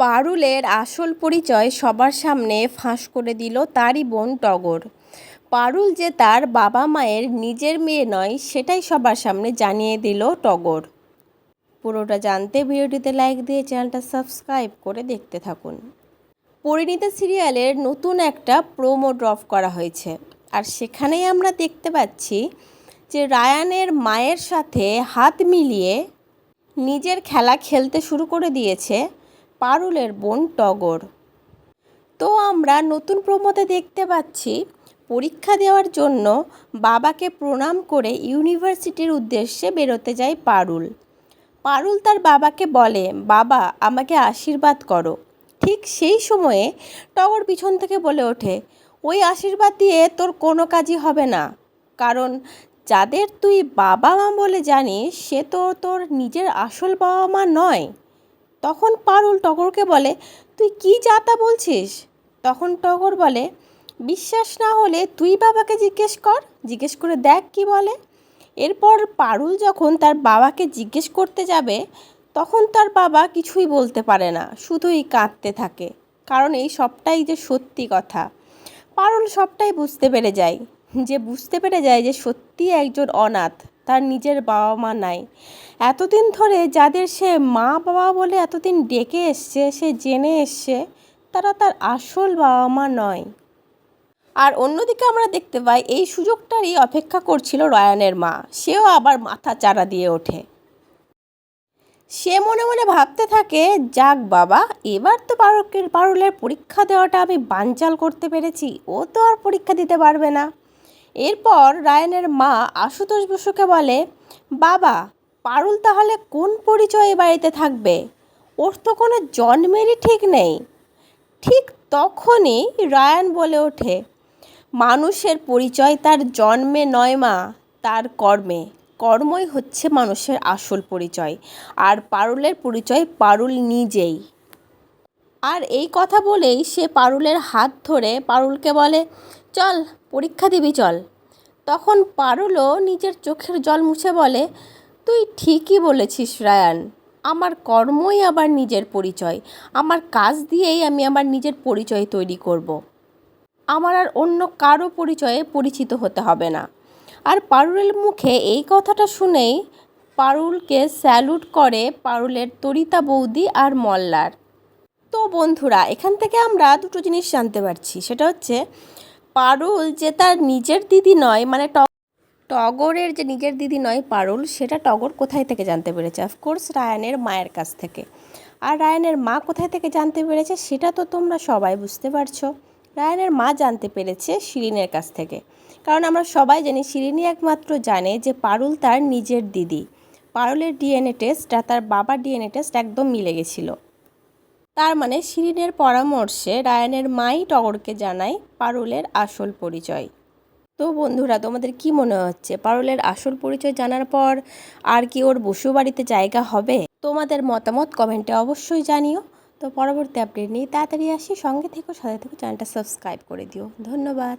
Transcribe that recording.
পারুলের আসল পরিচয় সবার সামনে ফাঁস করে দিল তারই বোন টগর। পারুল যে তার বাবা মায়ের নিজের মেয়ে নয়, সেটাই সবার সামনে জানিয়ে দিল টগর। পুরোটা জানতে ভিডিওটিতে লাইক দিয়ে চ্যানেলটা সাবস্ক্রাইব করে দেখতে থাকুন। পরিণীতা সিরিয়ালের নতুন একটা প্রোমো ড্রপ করা হয়েছে। আর সেখানেই আমরা দেখতে পাচ্ছি যে রায়ানের মায়ের সাথে হাত মিলিয়ে নিজের খেলা খেলতে শুরু করে দিয়েছে পারুলের বোন টগর। তো আমরা নতুন প্রমোদে দেখতে পাচ্ছি, পরীক্ষা দেওয়ার জন্য বাবাকে প্রণাম করে ইউনিভার্সিটির উদ্দেশ্যে বেরোতে যায় পারুল। পারুল তার বাবাকে বলে, বাবা, আমাকে আশীর্বাদ করো। ঠিক সেই সময়ে টগর পিছন থেকে বলে ওঠে, ওই আশীর্বাদ দিয়ে তোর কোনো কাজই হবে না। কারণ যাদের তুই বাবা মা বলে জানিস, সে তো তোর নিজের আসল বাবা মা নয়। তখন পারুল টগরকে বলে, তুই কি যাতা বলছিস? তখন টগর বলে, বিশ্বাস না হলে তুই বাবাকে জিজ্ঞেস কর, জিজ্ঞেস করে দেখ কি বলে। এরপর পারুল যখন তার বাবাকে জিজ্ঞেস করতে যাবে, তখন তার বাবা কিছুই বলতে পারে না, শুধুই কাঁদতে থাকে, কারণ এই সবটাই যে সত্যি কথা। পারুল সবটাই বুঝতে পেরে যায়, যে বুঝতে পেরে যায় যে সত্যি একজন অনাথ। তার নিজের বাবা মা নাই। এতদিন ধরে যাদের সে মা বাবা বলে এতদিন ডেকে এসছে, সে জেনে এসছে, তারা তার আসল বাবা মা নয়। আর অন্যদিকে আমরা দেখতে পাই, এই সুযোগটারই অপেক্ষা করছিল রয়ানের মা। সেও আবার মাথা চারা দিয়ে ওঠে। সে মনে মনে ভাবতে থাকে, যাক বাবা, এবার তো পারুকের, পারুলের পরীক্ষা দেওয়াটা আমি বানচাল করতে পেরেছি। ও তো আর পরীক্ষা দিতে পারবে না। এরপর রায়নের মা আশুতোষ বসুকে বলে, বাবা, পারুল তাহলে কোন পরিচয়ে বাড়িতে থাকবে? ওর তো কোনো জন্মেরই ঠিক নেই। ঠিক তখনই রায়ান বলে ওঠে, মানুষের পরিচয় তার জন্মে নয় মা, তার কর্মে। কর্মই হচ্ছে মানুষের আসল পরিচয়, আর পারুলের পরিচয় পারুল নিজেই। আর এই কথা বলেই সে পারুলের হাত ধরে পারুলকে বলে, চল পরীক্ষা দিবি চল। তখন পারুলও নিজের চোখের জল মুছে বলে, তুই ঠিকই বলেছিস রায়ান, আমার কর্মই আবার নিজের পরিচয়। আমার কাজ দিয়েই আমি আমার নিজের পরিচয় তৈরি করব। আমার আর অন্য কারও পরিচয়ে পরিচিত হতে হবে না। আর পারুলের মুখে এই কথাটা শুনেই পারুলকে স্যালুট করে পারুলের তরিতা বৌদি আর মল্লার। তো বন্ধুরা, এখান থেকে আমরা দুটো জিনিস জানতে পারছি। সেটা হচ্ছে পারুল যে তার নিজের দিদি নয় মানে টগরের যে নিজের দিদি নয় পারুল, সেটা টগর কোথায় থেকে জানতে পেরেছে? অফকোর্স রায়ানের মায়ের কাছ থেকে। আর রায়ানের মা কোথায় থেকে জানতে পেরেছে, সেটা তো তোমরা সবাই বুঝতে পারছ। রায়ানের মা জানতে পেরেছে শিরিনের কাছ থেকে। কারণ আমরা সবাই জানি শিরিনি একমাত্র জানে যে পারুল তার নিজের দিদি। পারুলের ডিএনএ টেস্ট আর তার বাবার ডিএনএ টেস্ট একদম মিলে গেছিল। তার মানে শিরিনের পরামর্শে রায়ানের মাই টগরকে জানায় পারুলের আসল পরিচয়। তো বন্ধুরা, তোমাদের কি মনে হচ্ছে? পারুলের আসল পরিচয় জানার পর আর কি ওর বসু বাড়িতে জায়গা হবে? তোমাদের মতামত কমেন্টে অবশ্যই জানিও। তো পরবর্তী আপডেট নিয়ে তাড়াতাড়ি আসি। সঙ্গে থেকো, সাথে থেকে, চ্যানেলটা সাবস্ক্রাইব করে দিও। ধন্যবাদ।